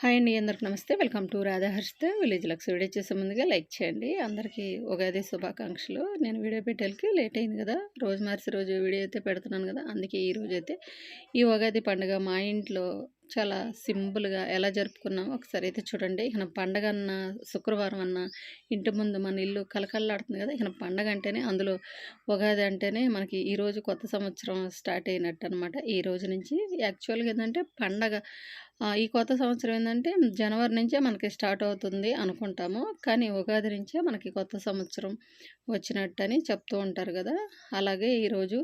Hi అండి అందరికి నమస్తే. Welcome to Radha Harshitha village looks video చేసే ముందుగా లైక్ చేయండి. అందరికీ ఉగాది శుభాకాంక్షలు. నేను వీడియో పెట్టేకి లేట్ అయింది కదా. రోజు మార్చి రోజు వీడియో అయితే పెడుతున్నాను కదా. అందుకే ఈ రోజు అయితే ఈ ఉగాది పండుగ మా ఇంట్లో చాలా సింపుల్గా ఎలా జరుపుకున్నాం ఒకసారి అయితే చూడండి. ఇక పండగ అన్న శుక్రవారం అన్న ఇంటి ముందు మన ఇల్లు కలకల్లాడుతుంది కదా ఇక పండగ అంటేనే అందులో ఉగాది అంటేనే మనకి ఈరోజు కొత్త సంవత్సరం స్టార్ట్ అయినట్టు అనమాట ఈ రోజు నుంచి యాక్చువల్గా ఏంటంటే పండగ ఈ కొత్త సంవత్సరం ఏంటంటే జనవరి నుంచే మనకి స్టార్ట్ అవుతుంది అనుకుంటాము. కానీ ఉగాది నుంచే మనకి కొత్త సంవత్సరం వచ్చినట్టు అని చెప్తూ ఉంటారు కదా. అలాగే ఈరోజు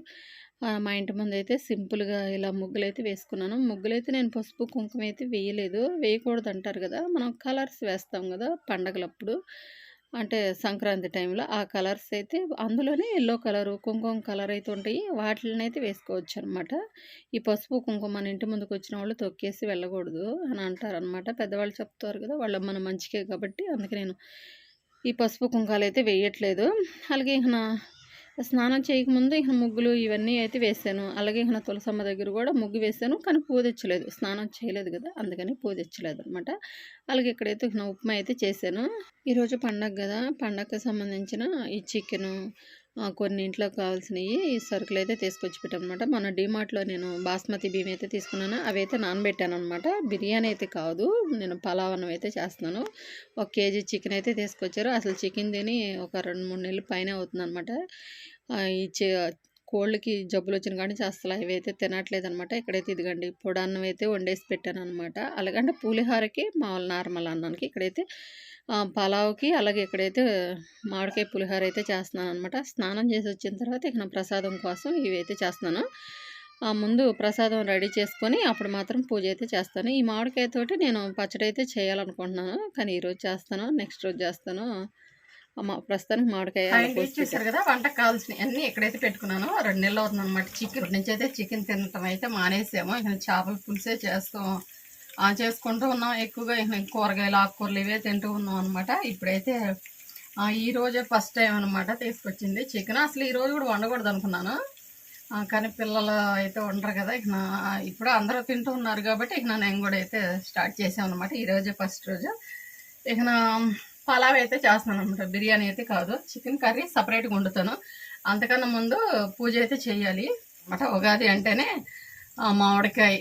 మా ఇంటి ముందు అయితే సింపుల్గా ఇలా ముగ్గులు అయితే వేసుకున్నాను. ముగ్గులు అయితే నేను పసుపు కుంకుమ అయితే వేయలేదు. వేయకూడదు అంటారు కదా! మనం కలర్స్ వేస్తాం కదా! పండగలప్పుడు. అంటే సంక్రాంతి టైంలో ఆ కలర్స్ అయితే అందులోనే ఎల్లో కలరు కుంకుమ కలర్ అయితే ఉంటాయి. వాటిని అయితే వేసుకోవచ్చు అనమాట ఈ పసుపు కుంకుమ మన ఇంటి ముందుకు వచ్చిన వాళ్ళు తొక్కేసి వెళ్ళకూడదు అని అంటారు అనమాట పెద్దవాళ్ళు చెప్తారు కదా! వాళ్ళ మన మంచికే కాబట్టి అందుకే నేను ఈ పసుపు కుంకాలు అయితే వేయట్లేదు. అలాగే నా స్నానం చేయకముందు ఇక ముగ్గులు ఇవన్నీ అయితే వేసాను అలాగే ఇక తులసమ్మ దగ్గర కూడా ముగ్గు వేసాను కానీ పూ తెచ్చలేదు స్నానం చేయలేదు కదా అందుకని పూ తెచ్చలేదు అనమాట అలాగే ఇక్కడైతే ఇక ఉప్మా అయితే చేశాను. ఈరోజు పండగ కదా పండగకి సంబంధించిన ఈ చికెను కొన్ని ఇంట్లో కావాల్సినవి సరుకులు అయితే తీసుకొచ్చి పెట్టామన్నమాట మొన్న డిమార్ట్లో నేను బాస్మతి బియ్యం అయితే తీసుకున్నాను. అవి అయితే నానబెట్టాను అనమాట బిర్యానీ అయితే కాదు. నేను పలావ్ అన్నం అయితే చేస్తున్నాను. ఒక కేజీ చికెన్ అయితే తీసుకొచ్చారు. అసలు చికెన్ తిని ఒక రెండు మూడు నెలలు పైన అవుతుంది అనమాట ఈ కోళ్ళకి జబ్బులు వచ్చిన కానీ అసలు అవి అయితే తినట్లేదు అనమాట ఇక్కడైతే ఇదిగండి పొడన్నం అయితే వండేసి పెట్టాను అనమాట అలాగంటే పులిహోరకి మామూలు నార్మల్ అన్నానికి ఇక్కడైతే పలావ్కి అలాగే ఇక్కడైతే మామిడికాయ పులిహోర అయితే చేస్తున్నాను అనమాట స్నానం చేసి వచ్చిన తర్వాత ఇక నా ప్రసాదం కోసం ఇవి అయితే చేస్తున్నాను ముందు ప్రసాదం రెడీ చేసుకొని అప్పుడు మాత్రం పూజ అయితే చేస్తాను. ఈ మామిడికాయతోటి నేను పచ్చడి అయితే చేయాలనుకుంటున్నాను. కానీ ఈరోజు చేస్తాను నెక్స్ట్ రోజు చేస్తాను. అమ్మ ప్రస్తుతానికి మామిడికాయ చూసారు కదా వంటకు కావాల్సిన అన్ని ఎక్కడైతే పెట్టుకున్నాను. రెండు నెలలు అవుతుంది అనమాట చికెన్ నుంచి అయితే చికెన్ తినటం అయితే మానేసాము. ఇక చేపల పులుసే చేస్తాం. చేసుకుంటూ ఉన్నాం ఎక్కువగా. కూరగాయలు ఆకుకూరలు ఇవే తింటూ ఉన్నాం అనమాట ఇప్పుడైతే ఈ రోజే ఫస్ట్ టైం అనమాట తీసుకొచ్చింది చికెన్. అసలు ఈ రోజు కూడా వండకూడదు అనుకున్నాను. కానీ పిల్లలు అయితే ఉండరు కదా. ఇక ఇప్పుడు అందరూ తింటూ ఉన్నారు కాబట్టి ఇక నేను కూడా అయితే స్టార్ట్ చేసాం అనమాట ఈరోజే ఫస్ట్ రోజు. ఇక పలావ్ అయితే చేస్తున్నాను అనమాట బిర్యానీ అయితే కాదు. చికెన్ కర్రీ సపరేట్గా వండుతాను. అంతకన్నా ముందు పూజ అయితే చేయాలి. అనమాట ఉగాది అంటేనే మామిడికాయ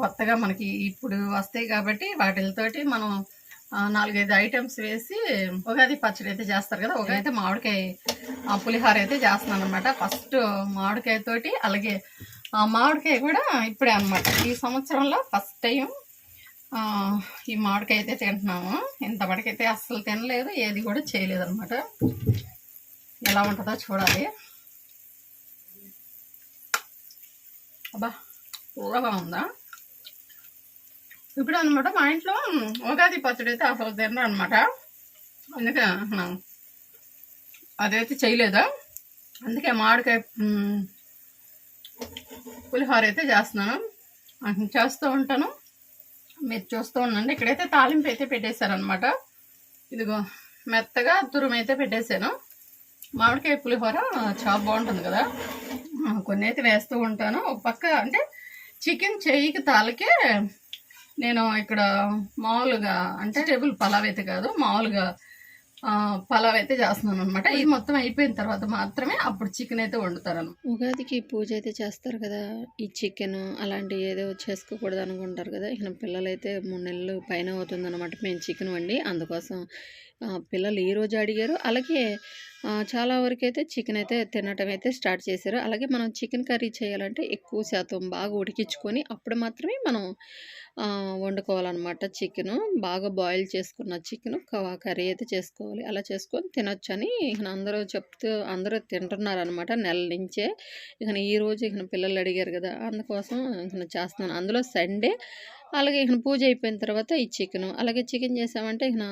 కొత్తగా మనకి ఇప్పుడు వస్తాయి కాబట్టి వాటితోటి మనం నాలుగైదు ఐటమ్స్ వేసి ఉగాది పచ్చడి అయితే చేస్తారు కదా. ఉగాది అయితే మామిడికాయ పులిహోర అయితే చేస్తున్నాను అనమాట ఫస్ట్ మామిడికాయతోటి అలాగే మామిడికాయ కూడా ఇప్పుడే అనమాట ఈ సంవత్సరంలో ఫస్ట్ టైం ఈ మామిడికాయ అయితే తింటున్నాము. ఇంతవరకైతే అస్సలు తినలేదు ఏది కూడా చేయలేదు అనమాట ఎలా ఉంటుందో చూడాలి. అబ్బా కూరగా ఉందా? ఇప్పుడు అనమాట మా ఇంట్లో ఉగాది పచ్చడి అయితే అసలు తినరు అనమాట అందుకే అదైతే చేయలేదా? అందుకే మామిడికాయ పులిహోర అయితే చేస్తున్నాను. చేస్తూ ఉంటాను. మీరు చూస్తూ ఉండండి. ఇక్కడైతే తాలింపు అయితే పెట్టేశారనమాట ఇదిగో మెత్తగా తురుము అయితే పెట్టేశాను. మామిడికాయ పులిహోర చాలా బాగుంటుంది కదా. కొన్ని అయితే వేస్తూ ఉంటాను. ఒక పక్క అంటే చికెన్ చెయ్యికి తాలకే నేను ఇక్కడ మామూలుగా అంటే టేబుల్ పలావ్ అయితే కాదు మామూలుగా పలావ్ అయితే చేస్తున్నాను అనమాట ఇది మొత్తం అయిపోయిన తర్వాత మాత్రమే అప్పుడు చికెన్ అయితే వండుతారు ఉగాదికి పూజ అయితే చేస్తారు కదా ఈ చికెన్ అలాంటివి ఏదో చేసుకోకూడదు అనుకుంటారు కదా. ఇక పిల్లలు అయితే మూడు నెలలు పైన అవుతుంది అనమాట మేము చికెన్ వండి అందుకోసం పిల్లలు ఈ రోజు అడిగారు అలాగే చాలా వరకు అయితే చికెన్ అయితే తినటం అయితే స్టార్ట్ చేశారు. అలాగే మనం చికెన్ కర్రీ చేయాలంటే ఎక్కువ శాతం బాగా ఉడికించుకొని అప్పుడు మాత్రమే మనం వండుకోవాలన్నమాట చికెను. బాగా బాయిల్ చేసుకున్న చికెను కర్రీ అయితే చేసుకోవాలి. అలా చేసుకొని తినొచ్చు అని ఇక అందరూ చెప్తూ అందరూ తింటున్నారనమాట నెల నుంచే. ఇక ఈరోజు ఇక పిల్లలు అడిగారు కదా అందుకోసం ఇక చేస్తున్నాను. అందులో సండే అలాగే ఇక పూజ అయిపోయిన తర్వాత ఈ చికెన్ అలాగే చికెన్ చేసామంటే ఇక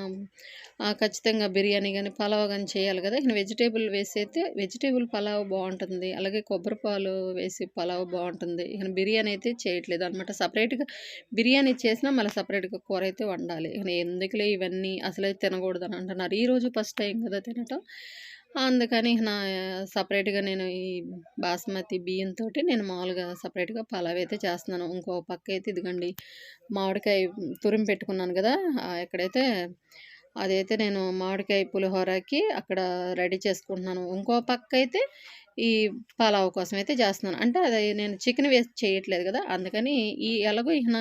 ఖచ్చితంగా బిర్యానీ కానీ పలావ్ కానీ చేయాలి కదా. ఇక వెజిటేబుల్ వేసి అయితే వెజిటేబుల్ పలావ్ బాగుంటుంది. అలాగే కొబ్బరి పాలు వేసి పలావ్ బాగుంటుంది. ఇక బిర్యానీ అయితే చేయట్లేదు అనమాట సపరేట్గా బిర్యానీ చేసినా మళ్ళీ సపరేట్గా కూర అయితే వండాలి. ఇక ఎందుకులే ఇవన్నీ అసలే తినకూడదు అని అంటున్నారు. ఈరోజు ఫస్ట్ టైం కదా తినటం. అందుకని నా సపరేట్‌గా నేను ఈ బాస్మతి బియ్యంతో నేను మామూలుగా సపరేట్‌గా పలావ్ అయితే చేస్తున్నాను. ఇంకో పక్క అయితే ఇదిగండి మామిడికాయ తురిమి పెట్టుకున్నాను కదా ఎక్కడైతే అదైతే నేను మామిడికాయ పులిహోరకి అక్కడ రెడీ చేసుకుంటున్నాను. ఇంకో పక్క అయితే ఈ పలావ్ కోసం అయితే చేస్తున్నాను. అంటే అది నేను చికెన్ వేస్ట్ చేయట్లేదు కదా అందుకని ఈ ఎలాగో ఈయన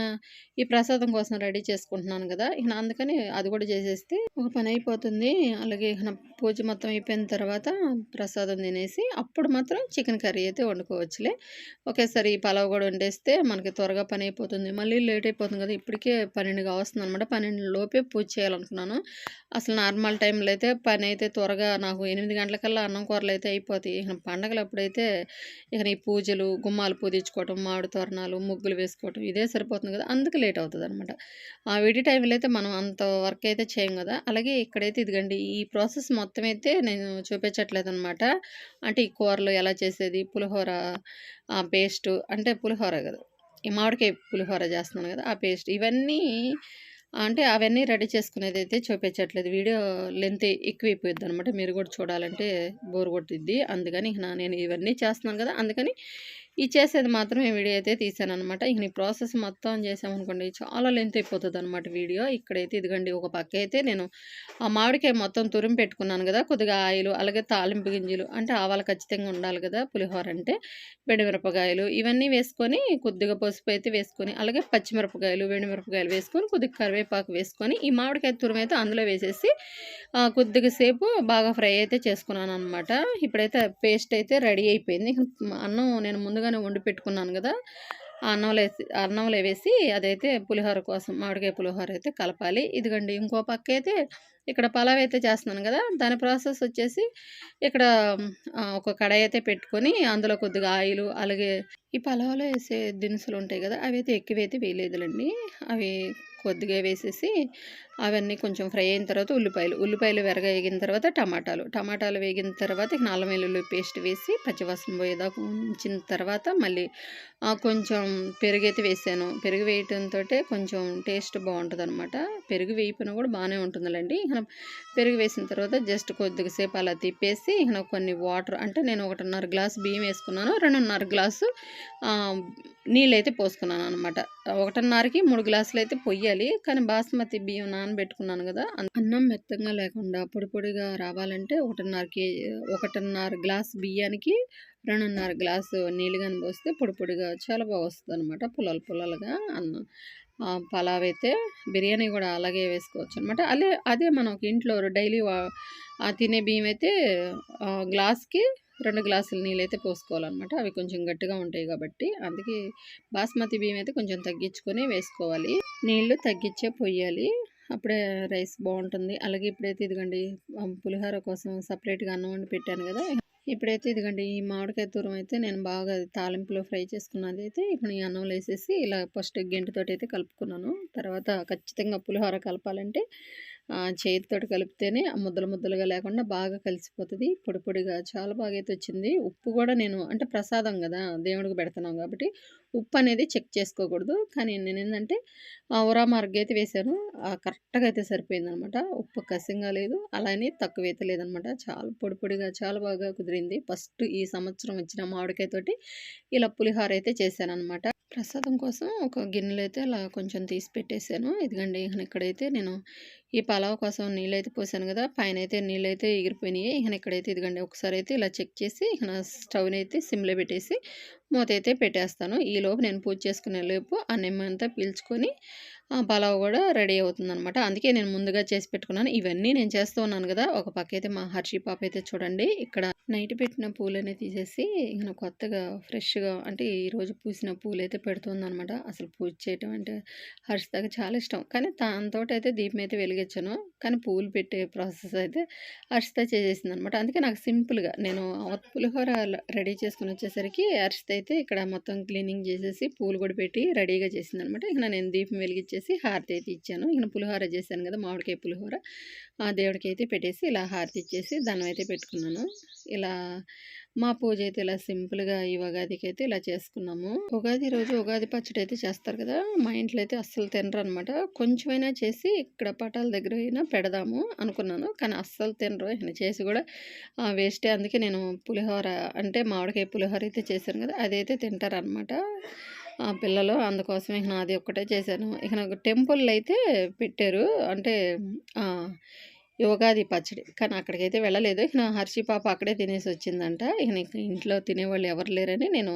ఈ ప్రసాదం కోసం రెడీ చేసుకుంటున్నాను కదా ఈయన అందుకని అది కూడా చేసేస్తే ఒక పని అయిపోతుంది. అలాగే ఈయన పూజ మొత్తం అయిపోయిన తర్వాత ప్రసాదం తినేసి అప్పుడు మాత్రం చికెన్ కర్రీ అయితే వండుకోవచ్చులే. ఒకేసారి ఈ పలావ్ కూడా వండేస్తే మనకి త్వరగా పని అయిపోతుంది. మళ్ళీ లేట్ అయిపోతుంది కదా ఇప్పటికే పన్నెండుగా వస్తుంది అనమాట పన్నెండు లోపే పూజ చేయాలనుకున్నాను. అసలు నార్మల్ టైంలో అయితే పని అయితే త్వరగా నాకు ఎనిమిది గంటలకల్లా అన్నం కూరలు అయితే అయిపోతాయి. ఇహన పండగలప్పుడైతే ఇక ఈ పూజలు, గుమ్మాలు పూజించుకోవటం, మామిడి తోరణాలు, ముగ్గులు వేసుకోవటం ఇదే సరిపోతుంది కదా. అందుకు లేట్ అవుతుంది అనమాట ఆ విడి టైంలో అయితే మనం అంత వర్క్ అయితే చేయం కదా. అలాగే ఇక్కడైతే ఇదిగండి ఈ ప్రాసెస్ మొత్తం అయితే నేను చూపించట్లేదు అనమాట అంటే ఈ కూరలు ఎలా చేసేది, పులిహోర ఆహ్, పేస్టు అంటే పులిహోర కదా. ఈ మామిడికాయ పులిహోర చేస్తున్నాను కదా ఆ పేస్ట్ ఇవన్నీ అంటే అవన్నీ రెడీ చేసుకునేదైతే చూపించట్లేదు. వీడియో లెంత్ ఎక్కువైపోయిద్దనమాట. మీరు కూడా చూడాలంటే బోర్ కొట్టిద్ది. అందుకని నేను ఇవన్నీ చేస్తున్నాను కదా అందుకని ఈ చేసేది మాత్రమే వీడియో అయితే తీసాను అనమాట ఇక నీ ప్రాసెస్ మొత్తం చేశామనుకోండి చాలా లెంత్ అనమాట వీడియో. ఇక్కడైతే ఇదిగోండి ఒక పక్క అయితే నేను ఆ మామిడికాయ మొత్తం తురిమి పెట్టుకున్నాను కదా కొద్దిగా ఆయిలు, అలాగే తాలింపు గింజలు అంటే ఆవాలు ఖచ్చితంగా ఉండాలి కదా పులిహోర అంటే. ఎండుమిరపకాయలు ఇవన్నీ వేసుకొని కొద్దిగా పసుపు అయితే వేసుకొని, అలాగే పచ్చిమిరపకాయలు, ఎండుమిరపకాయలు వేసుకొని, కొద్దిగా కరివేపాకు వేసుకొని, ఈ మామిడికాయ తురుమైతే అందులో వేసేసి కొద్దిగా సేపు బాగా ఫ్రై అయితే చేసుకున్నాను అనమాట ఇప్పుడైతే పేస్ట్ అయితే రెడీ అయిపోయింది. అన్నం నేను ముందుగా ముందుగానే వండి పెట్టుకున్నాను కదా అన్నంలో అన్నంలో వేసి అదైతే పులిహోర కోసం మామిడికాయ పులిహోర అయితే కలపాలి. ఇదిగండి ఇంకో పక్క అయితే ఇక్కడ పలావ్ అయితే చేస్తున్నాను కదా దాని ప్రాసెస్ వచ్చేసి ఇక్కడ ఒక కడాయి అయితే పెట్టుకొని అందులో కొద్దిగా ఆయిలు, అలాగే ఈ పలావ్‌లో వేసే దినుసులు ఉంటాయి కదా అవి అయితే ఎక్కువైతే వేయలేదులండి అవి కొద్దిగా వేసేసి అవన్నీ కొంచెం ఫ్రై అయిన తర్వాత ఉల్లిపాయలు, ఉల్లిపాయలు వెరగ వేగిన తర్వాత టమాటాలు, టమాటాలు వేగిన తర్వాత ఇక నల్ల వెల్లుల్లి పేస్ట్ వేసి పచ్చివాసన పోయేదాకా ఉంచిన తర్వాత మళ్ళీ కొంచెం పెరుగు అయితే వేసాను. పెరుగు వేయటంతో కొంచెం టేస్ట్ బావుంటదనమాట. పెరుగు వేయకపోయినా కూడా బాగానే ఉంటుందిలెండి. మనం పెరుగు వేసిన తర్వాత జస్ట్ కొద్దిగా సేపు అలా తిప్పేసి కొన్ని వాటర్ అంటే నేను 1:30 గ్లాసు బియ్యం వేసుకున్నాను. 2:30 గ్లాసు నీళ్ళైతే పోసుకున్నాను అనమాట ఒకటిన్నరకి మూడు గ్లాసులు అయితే పొయ్యాలి. కానీ బాస్మతి బియ్యం నానబెట్టుకున్నాను కదా అన్నం మెత్తంగా లేకుండా పొడి పొడిగా రావాలంటే 1:30కి 1:30 గ్లాస్ బియ్యానికి 2:30 గ్లాసు నీళ్ళు గాని పోస్తే పొడి పొడిగా చాలా వస్తుంది అనమాట పొలాలు పొలాలుగా అన్నం. పలావ్ అయితే బిర్యానీ కూడా అలాగే వేసుకోవచ్చు అనమాట అదే అదే మనకి ఇంట్లో డైలీ తినే బియ్యం అయితే గ్లాస్‌కి రెండు గ్లాసుల నీళ్ళైతే పోసుకోవాలనమాట. అవి కొంచెం గట్టిగా ఉంటాయి కాబట్టి అందుకే బాస్మతి బియ్యం అయితే కొంచెం తగ్గించుకొని వేసుకోవాలి. నీళ్ళు తగ్గించే పొయ్యాలి. అప్పుడే రైస్ బాగుంటుంది అలాగే ఇప్పుడైతే ఇదిగండి పులిహోర కోసం సపరేట్గా అన్నం వండి పెట్టాను కదా ఇప్పుడైతే ఇదిగండి ఈ మామిడికాయ దూరం అయితే నేను బాగా తాలింపులో ఫ్రై చేసుకున్నది అయితే ఇప్పుడు ఈ అన్నంలో వేసేసి ఇలా ఫస్ట్ గెంటెతోటైతే కలుపుకున్నాను. తర్వాత ఖచ్చితంగా పులిహోర కలపాలంటే చేతితో చేతితోటి కలిపితేనే ముద్దలు ముద్దలుగా లేకుండా బాగా కలిసిపోతుంది పొడి పొడిగా చాలా అయితే వచ్చింది. ఉప్పు కూడా నేను అంటే ప్రసాదం కదా దేవుడికి పెడుతున్నాం కాబట్టి ఉప్పు అనేది చెక్ చేసుకోకూడదు. కానీ నేను ఏంటంటే ఊరా ఉరా అయితే వేశాను. కరెక్ట్‌గా అయితే సరిపోయిందనమాట. ఉప్పు కసింగా లేదు. అలానే తక్కువ అయితే లేదనమాట. చాలా పొడి పొడిగా చాలా బాగా కుదిరింది. ఫస్ట్ ఈ సంవత్సరం వచ్చిన మామిడికాయతోటి ఇలా పులిహోర అయితే చేశాననమాట. ప్రసాదం కోసం ఒక గిన్నెలు అయితే అలా కొంచెం తీసి పెట్టేసాను. ఇదిగోండి ఇహన ఇక్కడైతే నేను ఈ పలావ్ కోసం నీళ్ళైతే పోసాను కదా పైన అయితే నీళ్ళు అయితే ఎగిరిపోయినాయి. ఇక ఇక్కడైతే ఒకసారి అయితే ఇలా చెక్ చేసి ఇక స్టవ్ని అయితే సిమ్‌లో పెట్టేసి మూతైతే పెట్టేస్తాను. ఈలోపు నేను పూజ చేసుకునే లోపు ఆ నెమ్మంతా పీల్చుకొని పలావ్ కూడా రెడీ అవుతుందనమాట. అందుకే నేను ముందుగా చేసి పెట్టుకున్నాను. ఇవన్నీ నేను చేస్తూ ఉన్నాను కదా ఒక పక్క అయితే మా హర్షి పాప అయితే చూడండి ఇక్కడ నైట్ పెట్టిన పూలనే తీసేసి ఇంకా కొత్తగా ఫ్రెష్‌గా అంటే ఈరోజు పూసిన పూలైతే పెడుతుందనమాట. అసలు పూజ చేయటం అంటే హర్షి దాకా చాలా ఇష్టం. కానీ దానితోటైతే దీపం అయితే వెలిగించను. కానీ పూలు పెట్టే ప్రాసెస్ అయితే అరిషితో చేసేసింది అనమాట అందుకే నాకు సింపుల్‌గా నేను పులిహోర రెడీ చేసుకుని వచ్చేసరికి అర్షిత అయితే ఇక్కడ మొత్తం క్లీనింగ్ చేసేసి పూలు కూడా పెట్టి రెడీగా చేసింది అనమాట ఇక నేను దీపం వెలిగించేసి హారతి అయితే ఇచ్చాను. ఇక పులిహోర చేశాను కదా మామిడికాయ పులిహోర. ఆ దేవుడికైతే పెట్టేసి ఇలా హారతి ఇచ్చేసి దండం అయితే పెట్టుకున్నాను. ఇలా మా పూజ అయితే ఇలా సింపుల్గా ఈ ఉగాదికి అయితే ఇలా చేసుకున్నాము. ఉగాది రోజు ఉగాది పచ్చడి అయితే చేస్తారు కదా మా ఇంట్లో అయితే అస్సలు తినరు అనమాట కొంచెమైనా చేసి ఇక్కడ పటాల దగ్గర అయినా పెడదాము అనుకున్నాను. కానీ అస్సలు తినరు. ఆయన చేసి కూడా వేస్టే. అందుకే నేను పులిహోర అంటే మామిడికాయ పులిహోర అయితే చేశాను కదా అదైతే తింటారనమాట. ఆ పిల్లలు అందుకోసం ఇక నాది ఒక్కటే చేశాను. ఇక నాకు టెంపుల్ అయితే పెట్టారు. అంటే ఉగాది పచ్చడి. కానీ అక్కడికైతే వెళ్ళలేదు. ఇక హర్షి పాప అక్కడే తినేసి వచ్చిందంట. ఇక ఇంట్లో తినేవాళ్ళు ఎవరు లేరని నేను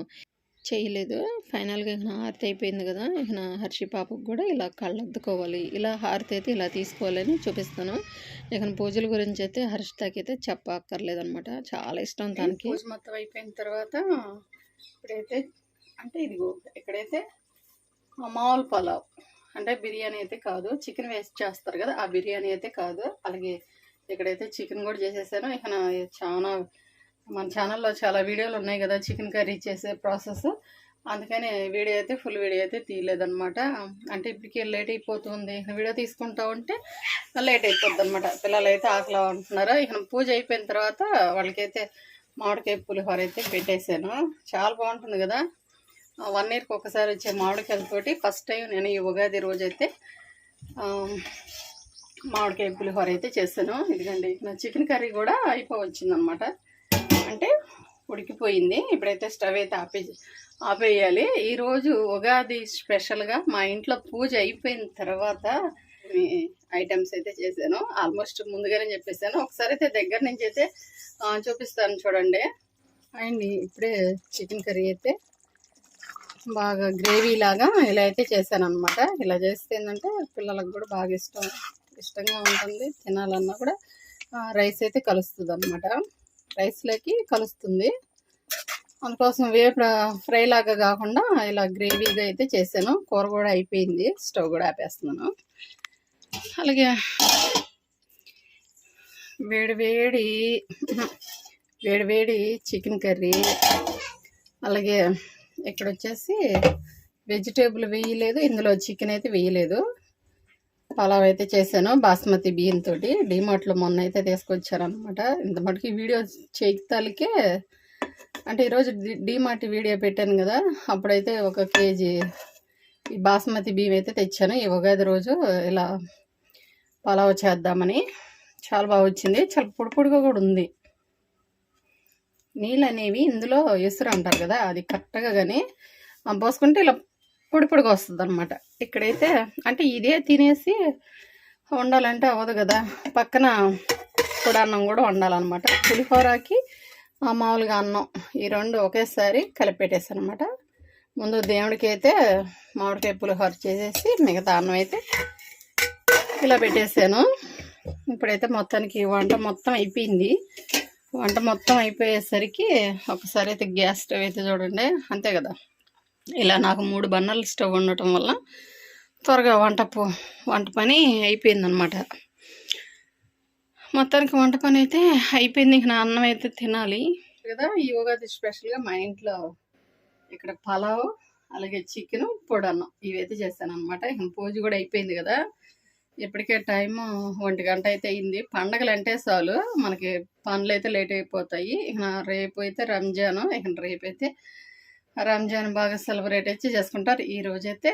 చేయలేదు. ఫైనల్గా ఇక హారతి అయిపోయింది కదా ఇక నా హర్షి పాపకు కూడా ఇలా కళ్ళద్దుకోవాలి ఇలా హారతి అయితే ఇలా తీసుకోవాలని చూపిస్తాను. ఇక పూజల గురించి అయితే హర్షితకి అయితే చెప్పక్కర్లేదు అనమాట చాలా ఇష్టం తనకి. పూజ మొత్తం అయిపోయిన తర్వాత ఇప్పుడైతే అంటే ఇదిగో ఇక్కడైతే మామూలు పలావ్. అంటే బిర్యానీ అయితే కాదు. చికెన్ వేస్ట్ చేస్తారు కదా ఆ బిర్యానీ అయితే కాదు. అలాగే ఇక్కడైతే చికెన్ కూడా చేసేసాను. ఇక నా చాలా మన ఛానల్లో చాలా వీడియోలు ఉన్నాయి కదా చికెన్ కర్రీ చేసే ప్రాసెస్. అందుకని వీడియో అయితే ఫుల్ వీడియో అయితే తీయలేదన్నమాట. అంటే ఇప్పటికే లేట్ అయిపోతుంది. వీడియో తీసుకుంటా ఉంటే లేట్ అయిపోద్ది అనమాట పిల్లలు అయితే ఆకలి ఉంటున్నారు ఇక పూజ అయిపోయిన తర్వాత వాళ్ళకైతే మామిడికాయ పులిహోర అయితే పెట్టేశాను చాలా బాగుంటుంది కదా. వన్ ఇయర్కి ఒకసారి వచ్చే మామిడికాయలతోటి ఫస్ట్ టైం నేను ఈ ఉగాది రోజైతే మామిడికాయ పులిహోర అయితే చేశాను. ఇదిగండి నా చికెన్ కర్రీ కూడా అయిపోవచ్చిందనమాట అంటే ఉడికిపోయింది. ఇప్పుడైతే స్టవ్ అయితే ఆపే ఆపేయాలి. ఈరోజు ఉగాది స్పెషల్గా మా ఇంట్లో పూజ అయిపోయిన తర్వాత ఐటమ్స్ అయితే చేశాను. ఆల్మోస్ట్ ముందుగానే చెప్పేసాను ఒకసారి అయితే దగ్గర నుంచి అయితే చూపిస్తాను చూడండి. అండ్ ఇప్పుడే చికెన్ కర్రీ అయితే బాగా గ్రేవీ లాగా ఇలా అయితే చేశాను అనమాట ఇలా చేస్తే ఏంటంటే పిల్లలకు కూడా బాగా ఇష్టం ఇష్టంగా ఉంటుంది. తినాలన్నా కూడా రైస్ అయితే కలుస్తుంది అనమాట రైస్లోకి కలుస్తుంది. అందుకోసం వేపు ఫ్రై లాగా కాకుండా ఇలా గ్రేవీగా అయితే చేశాను. కూర కూడా అయిపోయింది. స్టవ్ కూడా ఆపేస్తున్నాను. అలాగే వేడి వేడి వేడి వేడి చికెన్ కర్రీ అలాగే ఇక్కడ వచ్చేసి వెజిటేబుల్ వేయలేదు ఇందులో చికెన్ అయితే వేయలేదు. పలావ్ అయితే చేశాను బాస్మతి బియ్యంతో డిమార్ట్లో మొన్న అయితే తీసుకొచ్చారనమాట ఇంత మటుకు వీడియో చేయితాలకే అంటే ఈరోజు డిమార్ట్ వీడియో పెట్టాను కదా అప్పుడైతే ఒక కేజీ ఈ బాస్మతి బియ్యం అయితే తెచ్చాను. ఈ ఉగాది రోజు ఇలా పలావ్ చేద్దామని. చాలా బాగా వచ్చింది చాలా పొడి పొడిగా కూడా ఉంది. నీళ్ళు అనేవి ఇందులో ఎసురు అంటారు కదా అది కరెక్ట్గా కానీ పోసుకుంటే ఇలా పొడి పొడిగా వస్తుంది అనమాట ఇక్కడైతే అంటే ఇదే తినేసి వండాలంటే అవ్వదు కదా పక్కన కూడా అన్నం కూడా వండాలన్నమాట. పులిహోరకి ఆ మామూలుగా అన్నం ఈ రెండు ఒకేసారి కలిపెట్టేసాను అనమాట ముందు దేవుడికి అయితే మామిడికాయ పులిహోర చేసేసి మిగతా అన్నం అయితే ఇలా పెట్టేసాను. ఇప్పుడైతే మొత్తానికి వంట మొత్తం అయిపోయింది. వంట మొత్తం అయిపోయేసరికి ఒకసారి అయితే గ్యాస్ స్టవ్ అయితే చూడండి. అంతే కదా. ఇలా నాకు మూడు బన్నర్ల స్టవ్ ఉండటం వల్ల త్వరగా వంట వంట పని అయిపోయిందనమాట మొత్తానికి వంట పని అయితే అయిపోయింది. ఇంక నా అన్నం అయితే తినాలి. కదా ఈ ఉగాది స్పెషల్గా మా ఇంట్లో ఇక్కడ పలావ్ అలాగే చికెన్ పొడన్నం ఇవైతే చేశాను అనమాట ఇంక పూజ కూడా అయిపోయింది కదా. ఇప్పటికే టైము ఒంటి గంట అయితే అయింది. పండగలు అంటే చాలు. మనకి పనులు అయితే లేట్ అయిపోతాయి. ఇక రేపు అయితే రంజాన్. ఇక రేపు అయితే రంజాన్ బాగా సెలబ్రేట్ అయితే చేసుకుంటారు. ఈ రోజైతే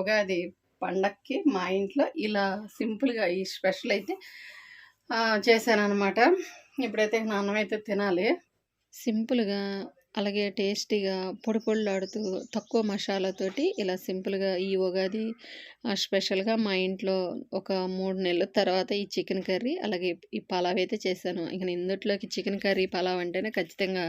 ఉగాది పండక్కి మా ఇంట్లో ఇలా సింపుల్గా ఈ స్పెషల్ అయితే చేశాను అనమాట ఇప్పుడైతే ఇక నా అన్నం అయితే తినాలి. సింపుల్గా అలాగే టేస్టీగా పొడి పొడిలాడుతూ తక్కువ మసాలాతోటి ఇలా సింపుల్గా ఈ ఉగాది స్పెషల్గా మా ఇంట్లో ఒక మూడు నెలల తర్వాత ఈ చికెన్ కర్రీ అలాగే ఈ పలావ్ అయితే చేశాను. ఇక ఇందుట్లోకి చికెన్ కర్రీ పలావ్ అంటేనే ఖచ్చితంగా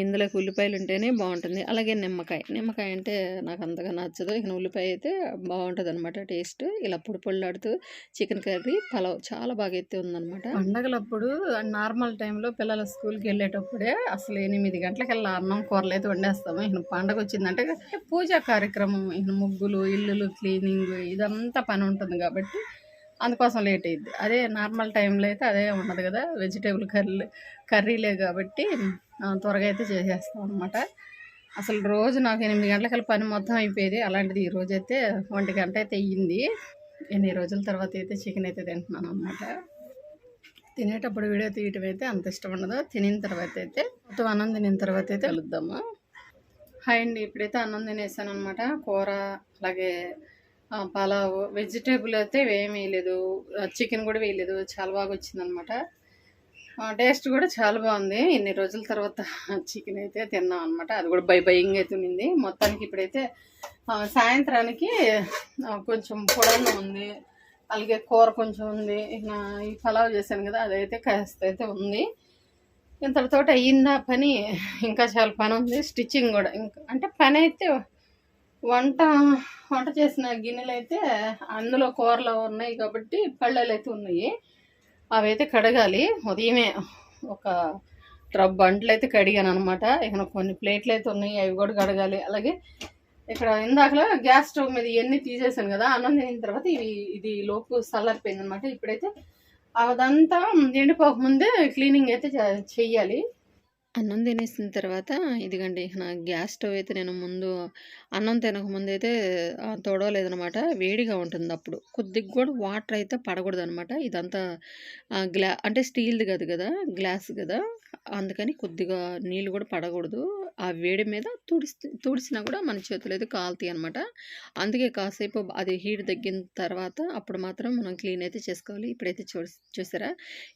ఇందులోకి ఉల్లిపాయలు ఉంటేనే బాగుంటుంది అలాగే నిమ్మకాయ. నిమ్మకాయ అంటే నాకు అంతగా నచ్చదు. ఇక ఉల్లిపాయ అయితే బాగుంటుంది అనమాట టేస్ట్. ఇలా పొడి పొళ్ళాడుతూ చికెన్ కర్రీ పలావ్ చాలా బాగా అయితే ఉందన్నమాట పండగలప్పుడు నార్మల్ టైంలో పిల్లల స్కూల్కి వెళ్ళేటప్పుడే అసలు ఎనిమిది గంటలకల్లా అన్నం కూరలు అయితే వండేస్తాము. ఇక పండగ వచ్చిందంటే పూజా కార్యక్రమం ఇక ముగ్గులు ఇల్లులు క్లీనింగ్ ఇదంతా పని ఉంటుంది కాబట్టి అందుకోసం లేట్ అయ్యింది అదే నార్మల్ టైంలో అయితే అదే ఉండదు కదా. వెజిటేబుల్ కర్రీ కర్రీలే కాబట్టి త్వరగా అయితే చేసేస్తాం అనమాట అసలు రోజు నాకు ఎనిమిది గంటలకల్లా పని మొత్తం అయిపోయేది. అలాంటిది ఈ రోజు అయితే ఒంటి గంట అయితే అయ్యింది. ఎన్ని రోజుల తర్వాత అయితే చికెన్ అయితే తింటున్నాను అనమాట తినేటప్పుడు వీడియో తీయటం అయితే అంత ఇష్టం ఉండదు. తినిన తర్వాత అయితే మొత్తం అన్నం తినిన తర్వాత అయితే కలుద్దామా. హాయ్ అండి. ఇప్పుడైతే అన్నం తినేసాను అనమాట కూర అలాగే పలావ్ వెజిటేబుల్ అయితే ఏమి వేయలేదు. చికెన్ కూడా వేయలేదు. చాలా బాగా వచ్చిందనమాట టేస్ట్ కూడా చాలా బాగుంది. ఇన్ని రోజుల తర్వాత చికెన్ అయితే తిన్నాం అనమాట అది కూడా బై బయింగ్ అయితే ఉంది మొత్తానికి ఇప్పుడైతే సాయంత్రానికి కొంచెం పొడన్న ఉంది. అలాగే కూర కొంచెం ఉంది. ఈ పలావ్ చేశాను కదా అదైతే కాస్త అయితే ఉంది. ఇంతటితో అయ్యిందా పని? ఇంకా చాలా పని ఉంది. స్టిచ్చింగ్ కూడా. ఇంకా అంటే పని అయితే వంట వంట చేసిన గిన్నెలు అయితే అందులో కూరలో ఉన్నాయి కాబట్టి పళ్ళలు అయితే ఉన్నాయి. అవైతే కడగాలి. ఉదయమే ఒక ట్రబ్ బండ్లు అయితే కడిగాను అనమాట ఇక కొన్ని ప్లేట్లు అయితే ఉన్నాయి అవి కూడా కడగాలి. అలాగే ఇక్కడ ఇందాకలో గ్యాస్ స్టవ్ మీద ఇవన్నీ తీసేసాను కదా అన్నం తినిన తర్వాత ఇవి ఇది లోపు చల్లారిపోయింది అనమాట ఇప్పుడైతే అదంతా ఎండిపోక ముందే క్లీనింగ్ అయితే చెయ్యాలి. అన్నం తినేసిన తర్వాత ఇదిగండి నా గ్యాస్ స్టవ్ అయితే నేను ముందు అన్నం తినకముందు అయితే తొడవలేదనమాట వేడిగా ఉంటుంది అప్పుడు. కొద్దిగా కూడా వాటర్ అయితే పడకూడదు అనమాట ఇదంతా గ్లా అంటే స్టీల్ది కాదు కదా గ్లాస్ కదా. అందుకని కొద్దిగా నీళ్ళు కూడా పడకూడదు. ఆ వేడి మీద తుడిస్తే తుడిసినా కూడా మన చేతులు అయితే కాలుతాయి అనమాట అందుకే కాసేపు అది హీట్ తగ్గిన తర్వాత అప్పుడు మాత్రం మనం క్లీన్ అయితే చేసుకోవాలి. ఇప్పుడైతే చూ చూసారా?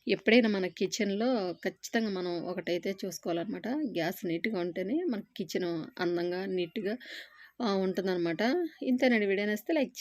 ఎప్పుడైనా మన కిచెన్లో ఖచ్చితంగా మనం ఒకటైతే చూసుకోవాలన్నమాట. గ్యాస్ నీట్గా ఉంటేనే మన కిచెన్ అందంగా నీట్గా ఉంటుందన్నమాట. ఇంతేనండి. Video నేస్తే like